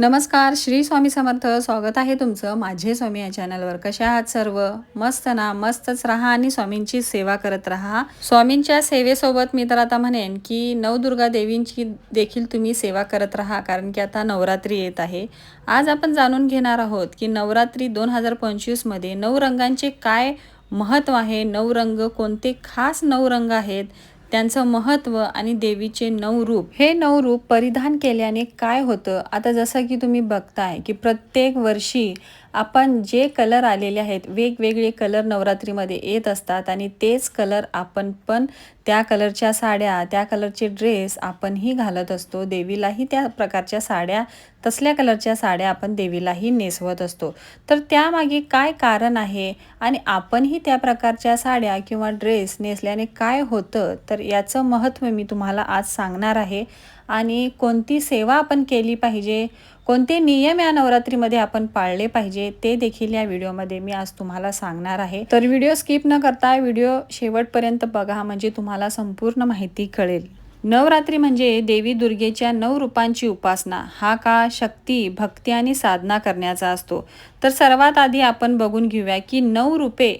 नमस्कार श्री स्वामी समर्थ. स्वागत आहे तुमचं माझे स्वामी या चॅनलवर कशा आहात सर्व? मस्त ना? मस्तच राहा आणि स्वामींची सेवा करत राहा. स्वामींच्या सेवेसोबत मी तर आता म्हणेन की नवदुर्गा देवींची देखील तुम्ही सेवा करत राहा कारण की आता नवरात्री येत आहे. आज आपण जाणून घेणार आहोत की नवरात्री दोन हजार पंचवीसमध्ये नऊ रंगांचे काय महत्त्व आहे? नऊ रंग कोणते खास नऊ रंग आहेत? त्यांचं महत्त्व आणि देवीचे नऊ रूप. हे नऊ रूप परिधान केल्याने काय होतं? आता जसं की तुम्ही बघताय की प्रत्येक वर्षी आपण जे कलर आलेले आहेत वेगवेगळे कलर नवरात्रीमध्ये येत असतात आणि तेच कलर आपण पण त्या कलरच्या साड्या त्या कलरचे ड्रेस आपणही घालत असतो. देवीलाही त्या प्रकारच्या साड्या तसल्या कलरच्या साड्या आपण देवीलाही नेसवत असतो. तर त्यामागे काय कारण आहे आणि आपणही त्या प्रकारच्या साड्या किंवा ड्रेस नेसल्याने काय होतं? तर याचं महत्त्व मी तुम्हाला आज सांगणार आहे. आणि कोणती सेवा आपण केली पाहिजे कोणते नियम या नवरात्रीमध्ये आपण पाळले पाहिजे ते देखील या व्हिडिओमध्ये मी आज तुम्हाला सांगणार आहे. तर व्हिडिओ स्किप न करता व्हिडिओ शेवटपर्यंत बघा म्हणजे तुम्हाला संपूर्ण माहिती कळेल. नवरात्री म्हणजे देवी दुर्गेच्या नऊ रूपांची उपासना. हा काळ शक्ती भक्ती आणि साधना करण्याचा असतो. तर सर्वात आधी आपण बघून घेऊया की नऊ रूपे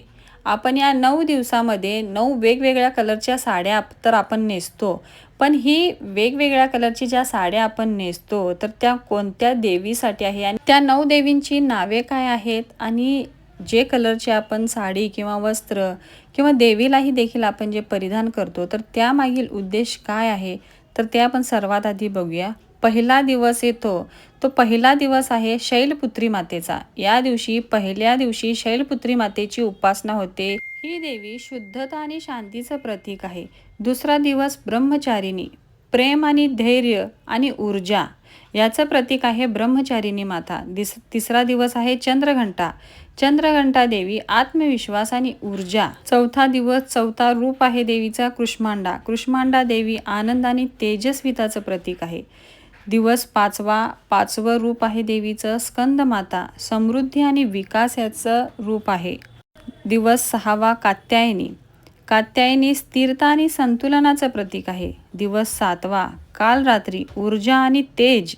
आपण या नऊ दिवसामध्ये नऊ वेगवेगळ्या कलरच्या साड्या तर आपण नेसतो. पण ही वेगवेगळ्या कलरची ज्या साड्या आपण नेसतो तर त्या कोणत्या देवीसाठी आहे? आणि त्या नऊ देवींची नावे काय आहेत? आणि जे कलरचे आपण साडी किंवा वस्त्र किंवा देवीलाही देखील आपण जे परिधान करतो तर त्यामागील उद्देश काय आहे? तर ते आपण सर्वात आधी बघूया. पहिला दिवस येतो. तो पहिला दिवस आहे शैलपुत्री मातेचा. या दिवशी पहिल्या दिवशी शैलपुत्री मातेची उपासना होते. ही देवी शुद्धता आणि शांतीचं प्रतीक आहे. दुसरा दिवस ब्रह्मचारिणी. प्रेम आणि धैर्य आणि ऊर्जा याचं प्रतीक आहे ब्रह्मचारिणी माता. दिस तिसरा दिवस आहे चंद्रघंटा. चंद्रघंटा देवी आत्मविश्वास आणि ऊर्जा. चौथा दिवस चौथा रूप आहे देवीचा कृष्मांडा. कृष्मांडा देवी आनंद आणि तेजस्विताचं प्रतीक आहे. दिवस पाचवा पाचवं रूप आहे देवीचं स्कंदमाता. समृद्धी आणि विकास याचं रूप आहे. दिवस सहावा कात्यायनी. कात्यायनी स्थिरता आणि संतुलनाचं प्रतीक आहे. दिवस सातवा काल रात्री ऊर्जा आणि तेज.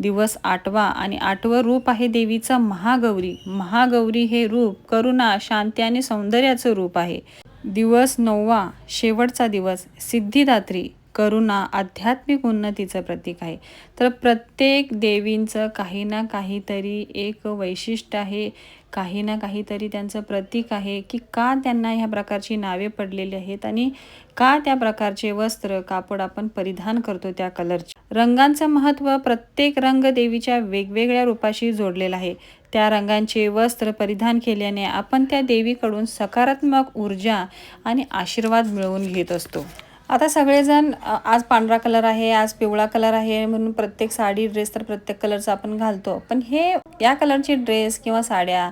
दिवस आठवा आणि आठवं रूप आहे देवीचं महागौरी. महागौरी हे रूप करुणा शांती आणि सौंदर्याचं रूप आहे. दिवस नववा शेवटचा दिवस सिद्धिदात्री. करुणा आध्यात्मिक उन्नतीचं प्रतीक आहे. तर प्रत्येक देवींचं काही ना काहीतरी एक वैशिष्ट्य आहे काही ना काहीतरी त्यांचं प्रतीक आहे की का त्यांना ह्या प्रकारची नावे पडलेली आहेत आणि का त्या प्रकारचे वस्त्र कापड आपण परिधान करतो त्या कलरचे. रंगांचं महत्त्व प्रत्येक रंग देवीच्या वेगवेगळ्या रूपाशी जोडलेलं आहे. त्या रंगांचे वस्त्र परिधान केल्याने आपण त्या देवीकडून सकारात्मक ऊर्जा आणि आशीर्वाद मिळवून घेत असतो. आता सगळेजण आज पांढरा कलर आहे आज पिवळा कलर आहे म्हणून प्रत्येक साडी ड्रेस तर प्रत्येक कलरचा आपण घालतो. पण हे या कलरचे ड्रेस किंवा साड्या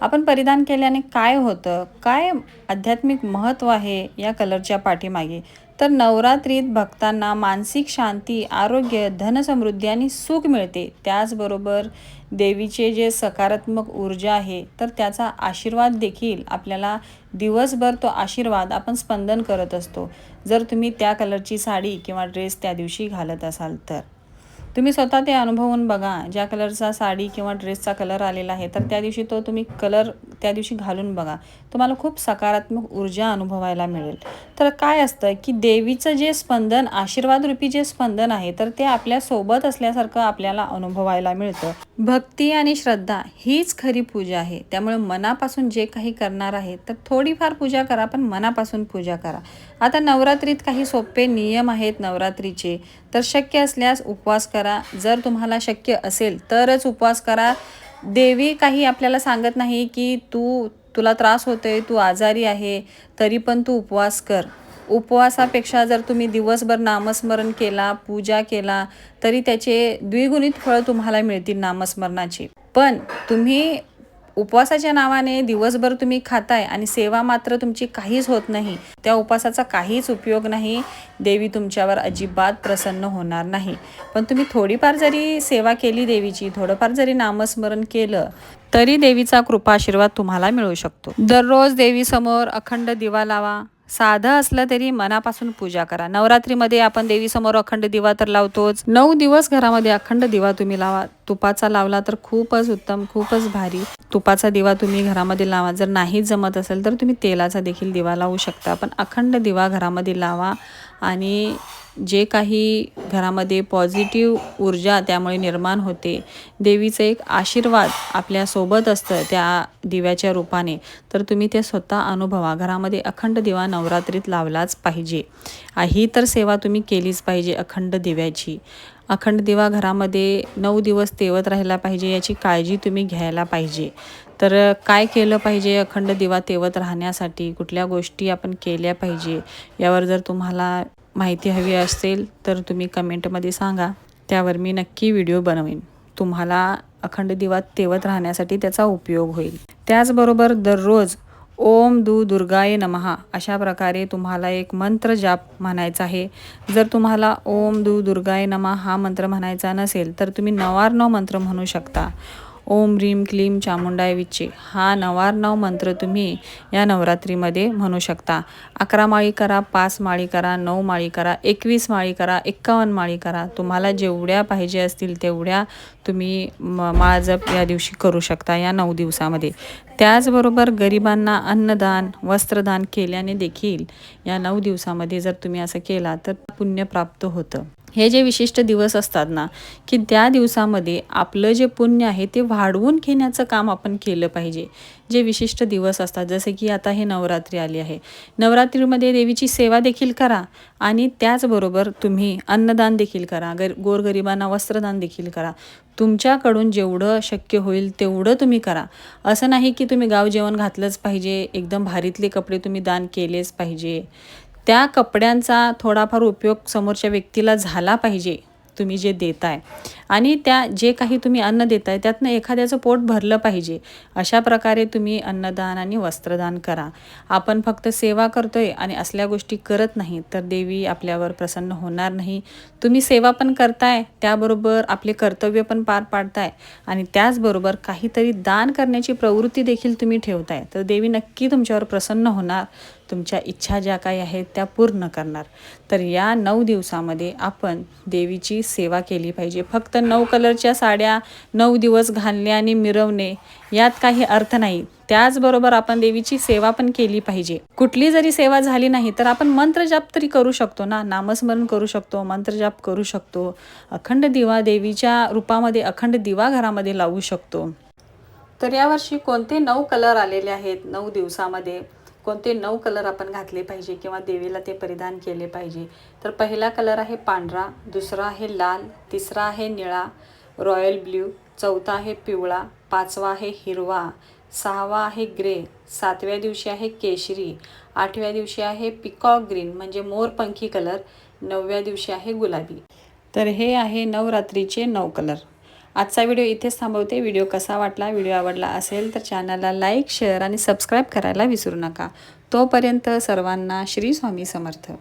आपण परिधान केल्याने काय होतं? काय आध्यात्मिक महत्त्व आहे या कलरच्या पाठीमागे? तर नवरात्रीत भक्तांना मानसिक शांती आरोग्य धनसमृद्धी आणि सुख मिळते. त्याचबरोबर देवीचे जे सकारात्मक ऊर्जा आहे तर त्याचा आशीर्वाद देखील आपल्याला दिवसभर तो आशीर्वाद आपण स्पंदन करत असतो. जर तुम्ही त्या कलरची साडी किंवा ड्रेस त्या दिवशी घालत असाल तर. तुम्ही स्वतः ते अनुभवून बघा ज्या कलरचा साडी किंवा ड्रेसचा कलर आलेला आहे तर त्या दिवशी तो तुम्ही कलर त्या दिवशी घालून बघा. तुम्हाला खूप सकारात्मक ऊर्जा अनुभवायला मिळेल. तर काय असतं की देवीचं जे स्पंदन आशीर्वादरूपी जे स्पंदन आहे तर ते आपल्यासोबत असल्यासारखं आपल्याला अनुभवायला मिळतं. भक्ती आणि श्रद्धा हीच खरी पूजा आहे. त्यामुळे मनापासून जे काही करणार आहे तर थोडीफार पूजा करा पण मनापासून पूजा करा. आता नवरात्रीत काही सोपे नियम आहेत नवरात्रीचे. तर शक्य असल्यास उपवास करा. जर तुम्हाला शक्य असेल तरच उपवास करा. देवी काही आपल्याला सांगत नाही की तू तुला त्रास होतोय तू आजारी आहे तरी पण तू उपवास कर. उपवासापेक्षा जर तुम्ही दिवसभर नामस्मरण केला पूजा केला तरी त्याचे द्विगुणित फळं तुम्हाला मिळतील नामस्मरणाची. पण तुम्ही उपवासाच्या नावाने दिवसभर तुम्ही खाताय आणि सेवा मात्र तुमची काहीच होत नाही त्या उपवासाचा काहीच उपयोग नाही देवी तुमच्यावर अजिबात प्रसन्न होणार नाही. पण तुम्ही थोडीफार जरी सेवा केली देवीची थोडंफार जरी नामस्मरण केलं तरी देवीचा कृपा आशीर्वाद तुम्हाला मिळू शकतो. दररोज देवीसमोर अखंड दिवा लावा. साधं असलं तरी मनापासून पूजा करा. नवरात्रीमध्ये आपण देवीसमोर अखंड दिवा तर लावतोच. नऊ दिवस घरामध्ये अखंड दिवा तुम्ही लावा. तुपाचा लावला तर खूपच उत्तम खूपच भारी. तुपाचा दिवा तुम्ही घरामध्ये लावा. जर नाही जमत असेल तर तुम्ही तेलाचा देखील दिवा लावू शकता. पण अखंड दिवा घरामध्ये लावा आणि जे काही घरामध्ये पॉझिटिव्ह ऊर्जा त्यामुळे निर्माण होते देवीचं एक आशीर्वाद आपल्यासोबत असतं त्या दिव्याच्या रूपाने तर तुम्ही ते स्वतः अनुभवा. घरामध्ये अखंड दिवा नवरात्रीत लावलाच पाहिजे. ही तर सेवा तुम्ही केलीच पाहिजे अखंड दिव्याची. अखंड दिवा घरामध्ये नऊ दिवस तेवत राहिला पाहिजे याची काळजी तुम्ही घ्यायला पाहिजे. तर काय केलं पाहिजे अखंड दिवा तेवत राहण्यासाठी? कुठल्या गोष्टी आपण केल्या पाहिजे? यावर जर तुम्हाला माहिती हवी असेल तर तुम्ही कमेंटमध्ये सांगा. त्यावर मी नक्की व्हिडिओ बनवेन. तुम्हाला अखंड दिवा तेवत राहण्यासाठी त्याचा उपयोग होईल. त्याचबरोबर दररोज ओम दू दुर्गाय नमहा अशा प्रकारे तुम्हाला एक मंत्र जाप म्हणायचा आहे. जर तुम्हाला ओम दू दुर्गाय नमः हा मंत्र म्हणायचा नसेल तर तुम्ही नवार्णव मंत्र म्हणू शकता. ओम ह्रीम क्लीम चामुंडाय विच्चे हा नवारनव मंत्र तुम्ही या नवरात्रीमध्ये म्हणू शकता. अकरा माळी करा पाच माळी करा नऊ माळी करा एकवीस माळी करा एक्कावन्न माळी करा. तुम्हाला जेवढ्या पाहिजे असतील तेवढ्या तुम्ही म माळ जप या दिवशी करू शकता या नऊ दिवसामध्ये. त्याचबरोबर गरिबांना अन्नदान वस्त्रदान केल्याने देखील या नऊ दिवसामध्ये जर तुम्ही असं केला तर पुण्य प्राप्त होतं. हे जे विशिष्ट दिवस असतात ना की त्या दिवसामध्ये आपलं जे पुण्य आहे ते वाढवून घेण्याचं काम आपण केलं पाहिजे. जे विशिष्ट दिवस असतात जसे की आता हे नवरात्री आली आहे. नवरात्रीमध्ये देवीची सेवा देखील करा आणि त्याचबरोबर तुम्ही अन्नदान देखील करा. गर गोरगरिबांना वस्त्रदान देखील करा. तुमच्याकडून जेवढं शक्य होईल तेवढं तुम्ही करा. असं नाही की तुम्ही गाव जेवण घातलंच पाहिजे एकदम भारीतले कपडे तुम्ही दान केलेच पाहिजे. त्या कपड्यांचा थोडाफार उपयोग समोरच्या व्यक्तीला झाला पाहिजे तुम्ही जे देताय. आणि त्या जे काही तुम्ही अन्न देताय त्यातनं एखाद्याचं पोट भरलं पाहिजे अशा प्रकारे तुम्ही अन्नदान आणि वस्त्रदान करा. आपण फक्त सेवा करतोय आणि असल्या गोष्टी करत नाही तर देवी आपल्यावर प्रसन्न होणार नाही. तुम्ही सेवा पण करताय त्याबरोबर आपले कर्तव्य पण पार पाडताय आणि त्याचबरोबर काहीतरी दान करण्याची प्रवृत्ती देखील तुम्ही ठेवताय. तर देवी नक्की तुमच्यावर प्रसन्न होणार. तुमच्या इच्छा ज्या काही आहेत त्या पूर्ण करणार. तर या नऊ दिवसामध्ये आपण देवीची सेवा केली पाहिजे. फक्त नऊ कलरच्या साड्या नऊ दिवस घालणे आणि मिरवणे यात काही अर्थ नाही. त्याचबरोबर आपण देवीची सेवा पण केली पाहिजे. कुठली जरी सेवा झाली नाही तर आपण मंत्रजाप तरी करू शकतो ना? नामस्मरण करू शकतो मंत्रजाप करू शकतो. अखंड दिवा देवीच्या रूपामध्ये अखंड दिवा घरामध्ये लावू शकतो. तर यावर्षी कोणते नऊ कलर आलेले आहेत नऊ दिवसामध्ये? कोणते नऊ कलर आपण घातले पाहिजे किंवा देवीला ते परिधान केले पाहिजे. तर पहिला कलर आहे पांढरा दुसरा आहे लाल तिसरा आहे निळा रॉयल ब्ल्यू चौथा आहे पिवळा पाचवा आहे हिरवा सहावा आहे ग्रे सातव्या दिवशी आहे केशरी आठव्या दिवशी आहे पिकॉक ग्रीन म्हणजे मोरपंखी कलर नवव्या दिवशी आहे गुलाबी. तर हे आहे नवरात्रीचे नऊ कलर. आजचा व्हिडिओ इथेच थांबवते. व्हिडिओ कसा वाटला व्हिडिओ आवडला असेल तर चॅनलला लाईक शेअर आणि सबस्क्राईब करायला विसरू नका. तोपर्यंत सर्वांना श्री स्वामी समर्थ.